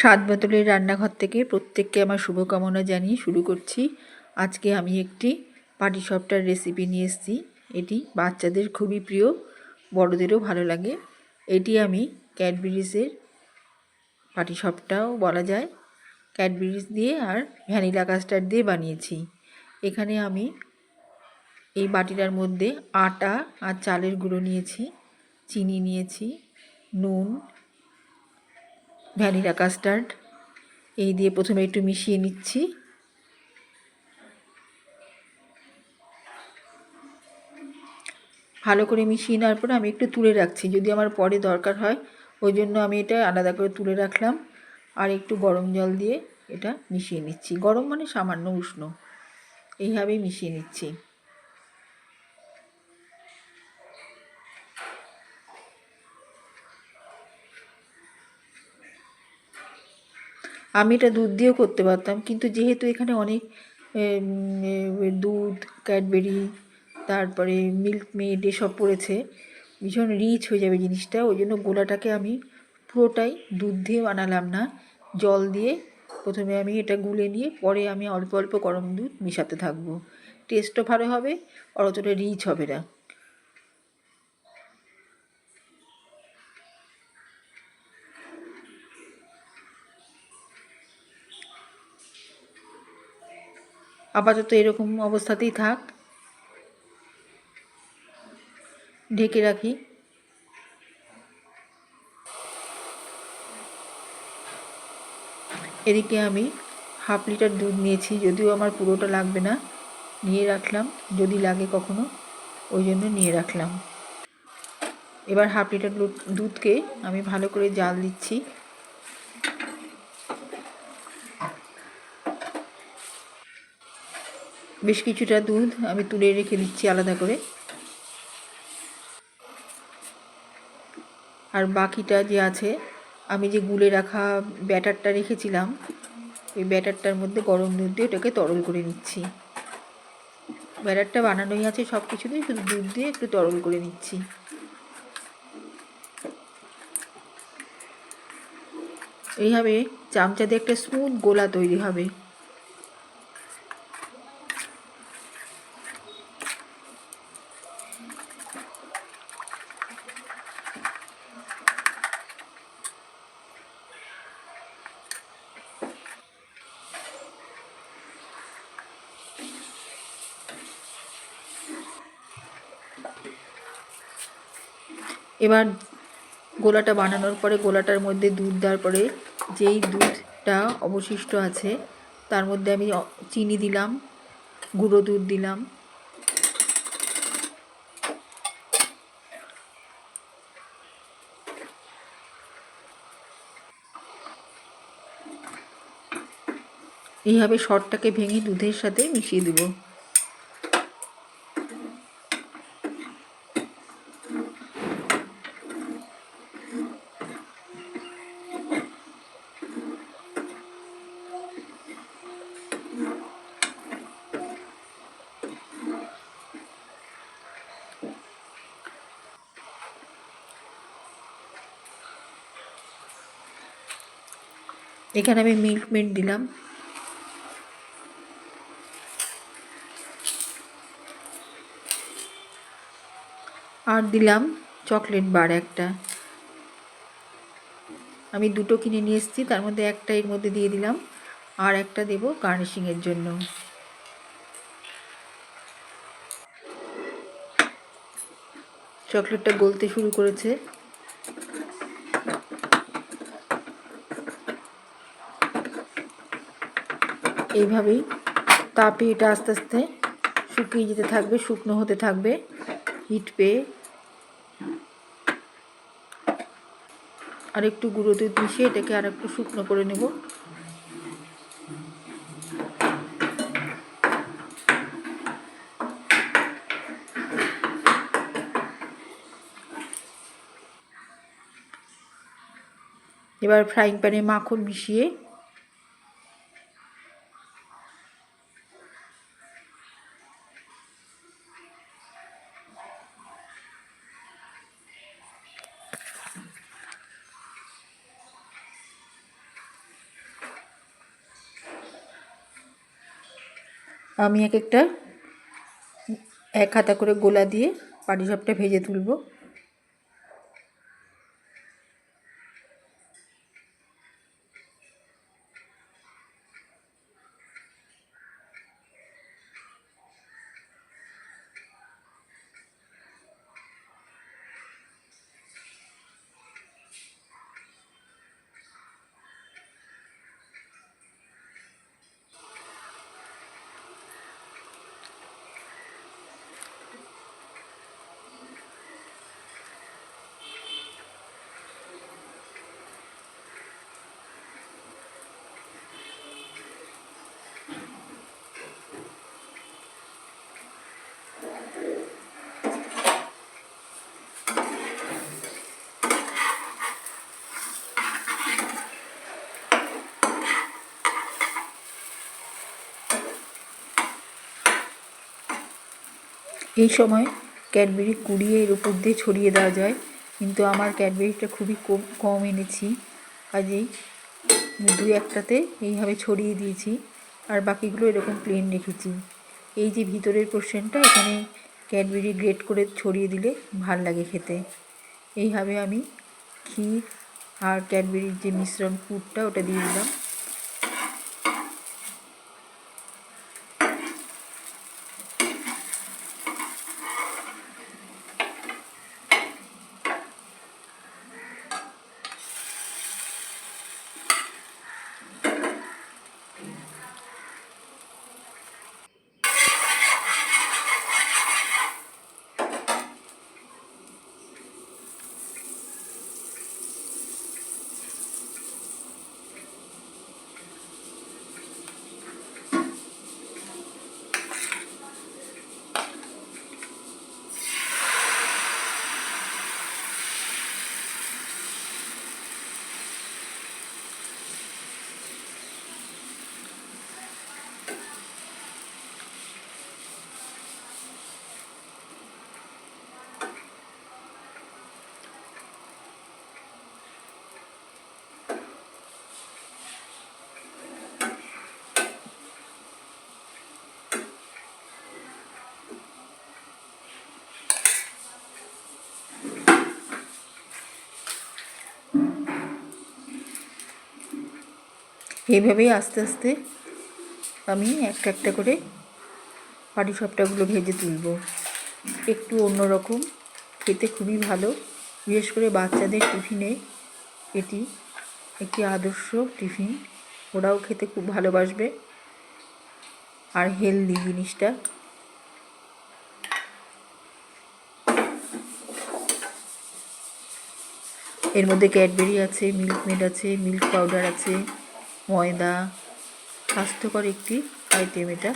সাত বোতলের রান্নাঘর থেকে প্রত্যেককে আমার শুভকামনা জানিয়ে শুরু করছি। আজকে আমি একটি পাটিসাপটার রেসিপি নিয়ে এসেছি। এটি বাচ্চাদের খুবই প্রিয়, বড়দেরও ভালো লাগে। এটি আমি ক্যাডবেরিজের পাটিসাপটাও বলা যায়। ক্যাডবেরিজ দিয়ে আর ভ্যানিলা কাস্টার্ড দিয়ে বানিয়েছি। এখানে আমি এই বাটিটার মধ্যে আটা আর চালের গুঁড়ো নিয়েছি, চিনি নিয়েছি, নুন ভ্যানিলা কাস্টার্ড। এই দিয়ে প্রথমে একটু মিশিয়ে নিচ্ছি। ভালো করে মিশিয়ে নেওয়ার পরে আমি একটু তুলে রাখছি। যদি আমার পরে দরকার হয়, ওই জন্য আমি এটা আলাদা করে তুলে রাখলাম। আর একটু গরম জল দিয়ে এটা মিশিয়ে নিচ্ছি। গরম মানে সামান্য উষ্ণ। এইভাবেই মিশিয়ে নিচ্ছি। আমি এটা দুধ দিয়েও করতে পারতাম। কিন্তু যেহেতু এখানে অনেক দুধ, ক্যাডবেরি, তারপরে মিল্ক মেড এসব পড়েছে, ভীষণ রিচ হয়ে যাবে জিনিসটা। ওই জন্য গোলাটাকে আমি পুরোটাই দুধ দিয়ে বানালাম না। জল দিয়ে প্রথমে আমি এটা গুলে নিয়ে পরে আমি অল্প অল্প গরম দুধ মেশাতে থাকব। টেস্টও ভালো হবে, আর অতটা রিচ হবে না। আপাতত এরকম অবস্থাতেই থাক। ঢেকে রাখি। এদিকে আমি হাফ লিটার দুধ নিয়েছি, যদিও আমার পুরোটা লাগবে না। নিয়ে রাখলাম, যদি লাগে কখনো, ওই জন্য নিয়ে রাখলাম। এবার হাফ লিটার দুধকে আমি ভালো করে জাল দিচ্ছি। বেশ কিছুটা দুধ আমি তুলে রেখে দিচ্ছি আলাদা করে। আর বাকিটা যে আছে, আমি যে গুলে রাখা ব্যাটারটা রেখেছিলাম, ওই ব্যাটারটার মধ্যে গরম দুধ দিয়ে ওটাকে তরল করে নিচ্ছি। ব্যাটারটা বানানোই আছে সব কিছুতেই শুধু দুধ দিয়ে একটু তরল করে নিচ্ছি। এইভাবে চামচা দিয়ে একটা স্মুথ গোলা তৈরি হবে। এবার গোলাটা বানানোর পরে গোলাটার মধ্যে দুধ দেওয়ার পরে যেই দুধটা অবশিষ্ট আছে, তার মধ্যে আমি চিনি দিলাম, গুঁড়ো দুধ দিলাম। এইভাবে শর্টটাকে ভেঙে দুধের সাথে মিশিয়ে দেবো। এখানে আমি মিল্ক মেড দিলাম। আর দিলাম চকলেট বার একটা। আমি দুটো কিনে নিয়ে এসেছি, তার মধ্যে একটা এর মধ্যে দিয়ে দিলাম, আর একটা দেব গার্নিশিংয়ের জন্য। চকলেটটা গলতে শুরু করেছে। এইভাবেই তাপে এটা আস্তে আস্তে শুকিয়ে যেতে থাকবে, শুকনো হতে থাকবে হিট পেয়ে। আর একটু গুঁড়ো দুধ মিশিয়ে এটাকে আর একটু শুকনো করে নেব। এবার ফ্রাইং প্যানে মাখন মিশিয়ে আমি এক একটা এক হাতা করে গোলা দিয়ে পাটি সবটা ভেজে তুলবো। এই সময় ক্যাডবেরি কুড়িয়ে এর উপর দিয়ে ছড়িয়ে দেওয়া যায়। কিন্তু আমার ক্যাডবেরিটা খুবই কম কম এনেছি। কাজেই দু একটাতে এইভাবে ছড়িয়ে দিয়েছি। আর বাকিগুলো এরকম প্লেন রেখেছি। এই যে ভিতরের পোর্শনটা এখানে ক্যাডবেরি গ্রেট করে ছড়িয়ে দিলে ভালো লাগে খেতে। এইভাবে আমি ক্ষীর আর ক্যাডবেরির যে মিশ্রণ, পুরটা ওটা দিয়ে দিলাম। এইভাবেই আস্তে আস্তে আমি একটা একটা করে পাটি পাটিসাপটাগুলো ভেজে তুলব। একটু অন্যরকম, খেতে খুবই ভালো। বিশেষ করে বাচ্চাদের টিফিনে এটি একটি আদর্শ টিফিন। ওরাও খেতে খুব ভালোবাসবে। আর হেলদি জিনিসটা। এর মধ্যে ক্যাডবেরি আছে, মিল্ক মেড আছে, মিল্ক পাউডার আছে। ময়দা স্বাস্থ্যকর একটি আইটেম এটা